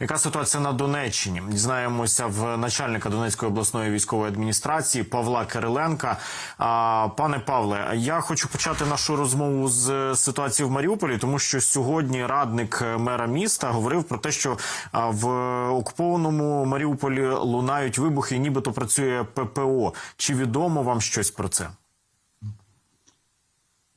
Яка ситуація на Донеччині? Дізнаємося в начальника Донецької обласної військової адміністрації Павла Кириленка. А, пане Павле, я хочу почати нашу розмову з ситуації в Маріуполі, тому що сьогодні радник мера міста говорив про те, що в окупованому Маріуполі лунають вибухи, і нібито працює ППО. Чи відомо вам щось про це?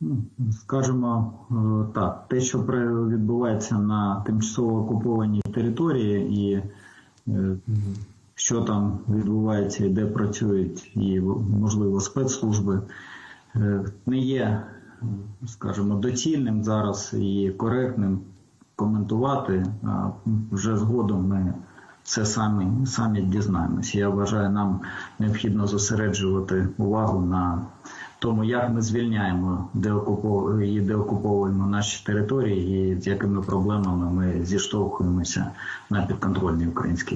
Ну, Скажемо е, так, те, що відбувається на тимчасово окупованій території, і е, що там відбувається і де працюють, і можливо спецслужби, е, не є, скажімо, доцільним зараз і коректним коментувати. Вже згодом ми це самі, самі дізнаємося. Я вважаю, нам необхідно зосереджувати увагу на тому, як ми звільняємо і деокуповуємо наші території, і з якими проблемами ми зіштовхуємося на підконтрольній українській.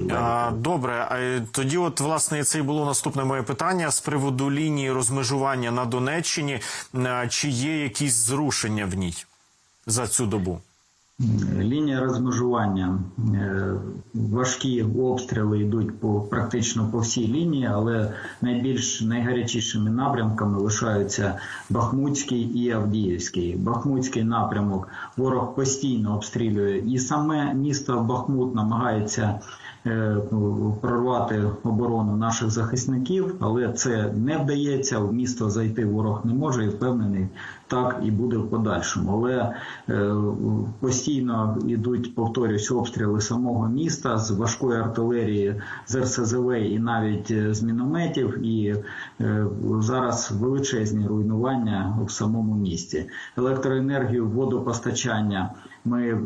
Добре, а е, тоді, от власне, це і було наступне моє питання з приводу лінії розмежування на Донеччині. Е, Чи є якісь зрушення в ній за цю добу? Лінія розмежування. Е, Важкі обстріли йдуть по практично по всій лінії, але найбільш найгарячішими напрямками лишаються Бахмутський і Авдіївський. Бахмутський напрямок ворог постійно обстрілює, і саме місто Бахмут намагається е, прорвати оборону наших захисників, але це не вдається. В місто зайти ворог не може і впевнений, так і буде в подальшому. Але е, постійно йдуть, повторюсь, обстріли самого міста з важкої артилерії, з РСЗВ і навіть е, з мінометів. І е, зараз величезні руйнування в самому місті. Електроенергію, водопостачання. Ми е,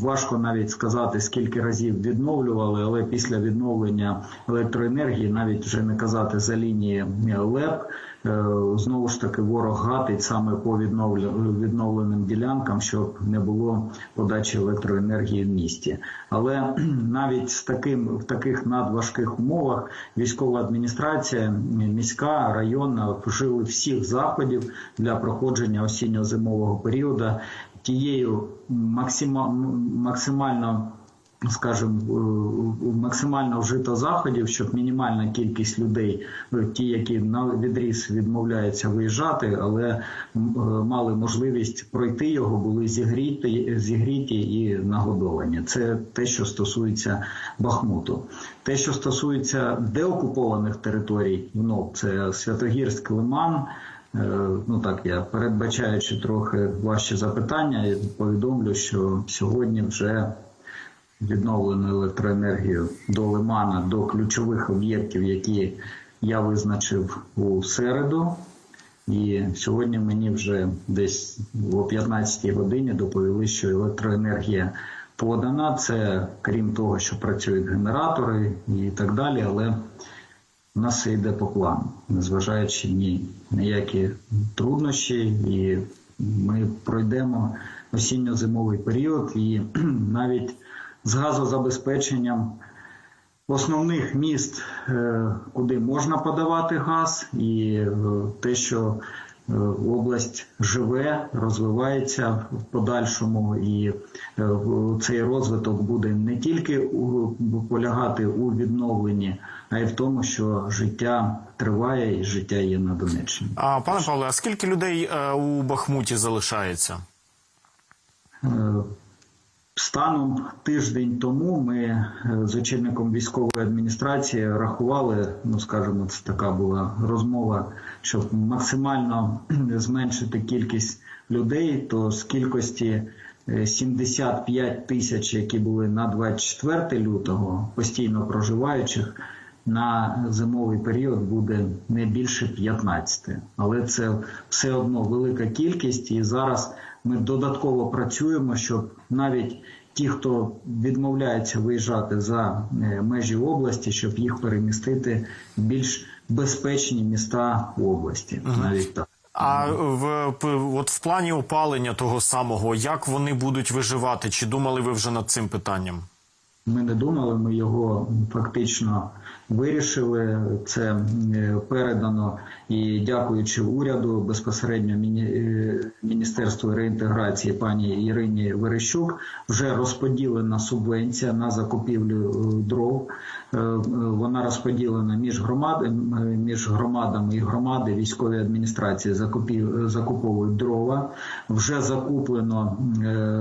важко навіть сказати, скільки разів відновлювали, але після відновлення електроенергії, навіть вже не казати за лінії ЛЕП, е, знову ж таки ворог гатить саме по відновленим ділянкам, щоб не було подачі електроенергії в місті. Але навіть з таким в таких надважких умовах військова адміністрація міська районна вжили всіх заходів для проходження осінньо-зимового періоду тією максима- максимально скажімо, е, максимально вжито заходів, щоб мінімальна кількість людей, е, ті, які на відріз відмовляються виїжджати, але е, мали можливість пройти його, були зігріті, зігріті і нагодовані. Це те, що стосується Бахмуту. Те, що стосується деокупованих територій, ну це Святогірськ, Лиман. Е, Ну так, я передбачаючи трохи важче запитання, я повідомлю, що сьогодні вже відновлену електроенергію до Лимана, до ключових об'єктів, які я визначив у середу. І сьогодні мені вже десь о 15-й годині доповіли, що електроенергія подана. Це крім того, що працюють генератори і так далі, але у нас все йде по плану, незважаючи ні на які труднощі, і ми пройдемо осінньо-зимовий період, і навіть з газозабезпеченням основних міст, е, куди можна подавати газ, і е, те, що область живе, розвивається в подальшому, і е, цей розвиток буде не тільки полягати у відновленні, а й в тому, що життя триває і життя є на Донеччині. А пане Павле, а скільки людей е, у Бахмуті залишається? Е, Станом тиждень тому ми е, з очільником військової адміністрації рахували, ну скажімо, це така була розмова, щоб максимально зменшити кількість людей, то з кількості е, 75 тисяч, які були на 24 лютого, постійно проживаючих, на зимовий період буде не більше 15. Але це все одно велика кількість, і зараз ми додатково працюємо, щоб навіть ті, хто відмовляється виїжджати за е, межі області, щоб їх перемістити в більш безпечні міста області. Навіть так. А в от в плані опалення того самого, як вони будуть виживати? Чи думали ви вже над цим питанням? Ми не думали, ми його фактично вирішили. Це е, передано і дякуючи уряду безпосередньо е, Міністерству реінтеграції пані Ірині Верещук вже розподілена субвенція на закупівлю е, дров. Вона розподілена між громадами, між громадами і громади військової адміністрації закупів закуповують дрова. Вже закуплено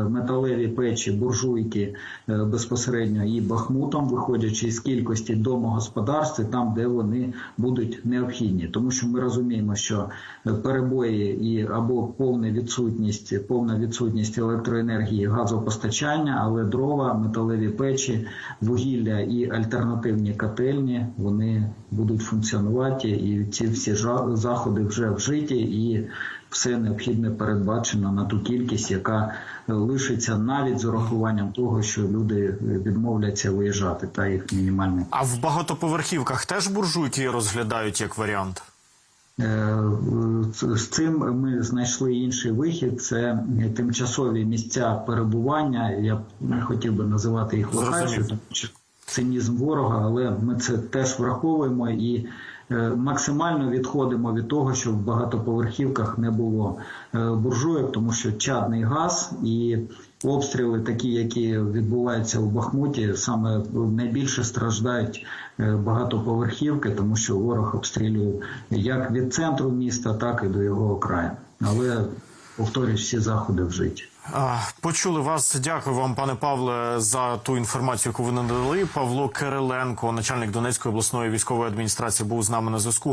металеві печі, буржуйки е, безпосередньо і бахмутом, виходячи з кількості домогосподарств, там, де вони будуть необхідні, тому що ми розуміємо, що перебої і або повна відсутність, повна відсутність електроенергії, газопостачання, але дрова, металеві печі, вугілля і альтернативні котельні вони будуть функціонувати, і ці всі заходи вже вжиті і. Все необхідне передбачено на ту кількість, яка е, лишиться навіть з урахуванням того, що люди е, відмовляться виїжджати, та їх мінімальний. А в багатоповерхівках теж буржуйки розглядають як варіант. Е, з- цим ми знайшли інший вихід. Це тимчасові місця перебування. Я не хотів би називати їх локацією, цинізм ворога, але ми це теж враховуємо і максимально відходимо від того, щоб в багатоповерхівках не було буржуєк, тому що чадний газ і обстріли, такі, які відбуваються у Бахмуті, саме найбільше страждають е, багатоповерхівки, тому що ворог обстрілює як від центру міста, так і до його окраїн. Але повторюсь, всі заходи вжиті. Почули вас. Дякую вам, пане Павле, за ту інформацію, яку ви надали. Павло Кириленко, начальник Донецької обласної військової адміністрації, був з нами на зв'язку.